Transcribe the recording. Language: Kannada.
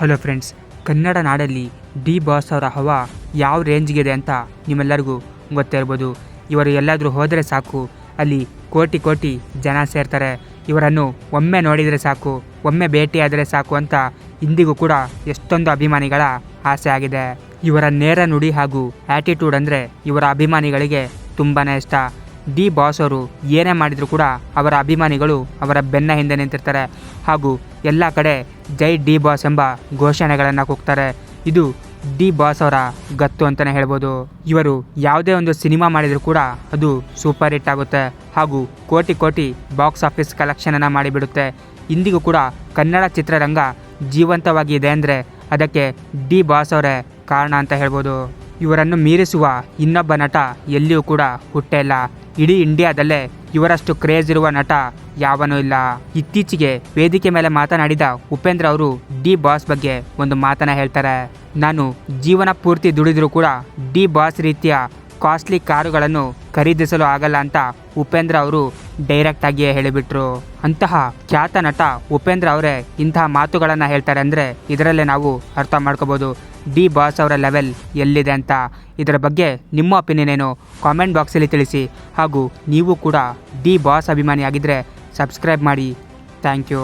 ಹಲೋ ಫ್ರೆಂಡ್ಸ್, ಕನ್ನಡ ನಾಡಲ್ಲಿ ಡಿ ಬಾಸ್ ಅವರ ಹವಾ ಯಾವ ರೇಂಜ್ಗಿದೆ ಅಂತ ನಿಮ್ಮೆಲ್ಲರಿಗೂ ಗೊತ್ತಿರ್ಬೋದು. ಇವರು ಎಲ್ಲಾದರೂ ಹೋದರೆ ಸಾಕು, ಅಲ್ಲಿ ಕೋಟಿ ಕೋಟಿ ಜನ ಸೇರ್ತಾರೆ. ಇವರನ್ನು ಒಮ್ಮೆ ನೋಡಿದರೆ ಸಾಕು, ಒಮ್ಮೆ ಭೇಟಿಯಾದರೆ ಸಾಕು ಅಂತ ಇಂದಿಗೂ ಕೂಡ ಎಷ್ಟೊಂದು ಅಭಿಮಾನಿಗಳ ಆಸೆ ಆಗಿದೆ. ಇವರ ನೇರ ನುಡಿ ಹಾಗೂ ಆ್ಯಟಿಟ್ಯೂಡ್ ಅಂದರೆ ಇವರ ಅಭಿಮಾನಿಗಳಿಗೆ ತುಂಬಾ ಇಷ್ಟ. ಡಿ ಬಾಸ್ ಅವರು ಏನೇ ಮಾಡಿದರೂ ಕೂಡ ಅವರ ಅಭಿಮಾನಿಗಳು ಅವರ ಬೆನ್ನ ಹಿಂದೆ ನಿಂತಿರ್ತಾರೆ. ಹಾಗೂ ಎಲ್ಲ ಕಡೆ ಜೈ ಡಿ ಬಾಸ್ ಎಂಬ ಘೋಷಣೆಗಳನ್ನು ಕೂಗ್ತಾರೆ. ಇದು ಡಿ ಬಾಸ್ ಅವರ ಗತ್ತು ಅಂತಲೇ ಹೇಳ್ಬೋದು. ಇವರು ಯಾವುದೇ ಒಂದು ಸಿನಿಮಾ ಮಾಡಿದರೂ ಕೂಡ ಅದು ಸೂಪರ್ ಹಿಟ್ ಆಗುತ್ತೆ. ಹಾಗೂ ಕೋಟಿ ಕೋಟಿ ಬಾಕ್ಸ್ ಆಫೀಸ್ ಕಲೆಕ್ಷನನ್ನು ಮಾಡಿಬಿಡುತ್ತೆ. ಇಂದಿಗೂ ಕೂಡ ಕನ್ನಡ ಚಿತ್ರರಂಗ ಜೀವಂತವಾಗಿ ಇದೆ ಅಂದರೆ ಅದಕ್ಕೆ ಡಿ ಬಾಸ್ ಅವರೇ ಕಾರಣ ಅಂತ ಹೇಳ್ಬೋದು. ಇವರನ್ನು ಮೀರಿಸುವ ಇನ್ನೊಬ್ಬ ನಟ ಎಲ್ಲಿಯೂ ಕೂಡ ಹುಟ್ಟಿಲ್ಲ ಇಡೀ ಇಂಡಿಯಾದಲ್ಲೇ ಇವರಷ್ಟು ಕ್ರೇಜ್ ಇರುವ ನಟ ಯಾವನೂ ಇಲ್ಲ. ಇತ್ತೀಚೆಗೆ ವೇದಿಕೆ ಮೇಲೆ ಮಾತನಾಡಿದ ಉಪೇಂದ್ರ ಅವರು ಡಿ ಬಾಸ್ ಬಗ್ಗೆ ಒಂದು ಮಾತನ್ನ ಹೇಳ್ತಾರೆ. ನಾನು ಜೀವನ ಪೂರ್ತಿ ದುಡಿದರೂ ಕೂಡ ಡಿ ಬಾಸ್ ರೀತಿಯ ಕಾಸ್ಟ್ಲಿ ಕಾರುಗಳನ್ನು ಖರೀದಿಸಲು ಆಗಲ್ಲ ಅಂತ ಉಪೇಂದ್ರ ಅವರು ಡೈರೆಕ್ಟ್ ಆಗಿಯೇ ಹೇಳಿಬಿಟ್ರು. ಅಂತಹ ಖ್ಯಾತ ನಟ ಉಪೇಂದ್ರ ಅವರೇ ಇಂತಹ ಮಾತುಗಳನ್ನು ಹೇಳ್ತಾರೆ ಅಂದರೆ ಇದರಲ್ಲೇ ನಾವು ಅರ್ಥ ಮಾಡ್ಕೋಬೋದು. ಡಿ ಬಾಸ್ ಅವರ ಲೆವೆಲ್ ಎಲ್ಲಿದೆ ಅಂತ. ಇದರ ಬಗ್ಗೆ ನಿಮ್ಮ ಒಪಿನಿಯನ್ ಏನು? ಕಾಮೆಂಟ್ ಬಾಕ್ಸಲ್ಲಿ ತಿಳಿಸಿ. ಹಾಗೂ ನೀವು ಕೂಡ ಡಿ ಬಾಸ್ ಅಭಿಮಾನಿಯಾಗಿದ್ದರೆ ಸಬ್ಸ್ಕ್ರೈಬ್ ಮಾಡಿ. Thank you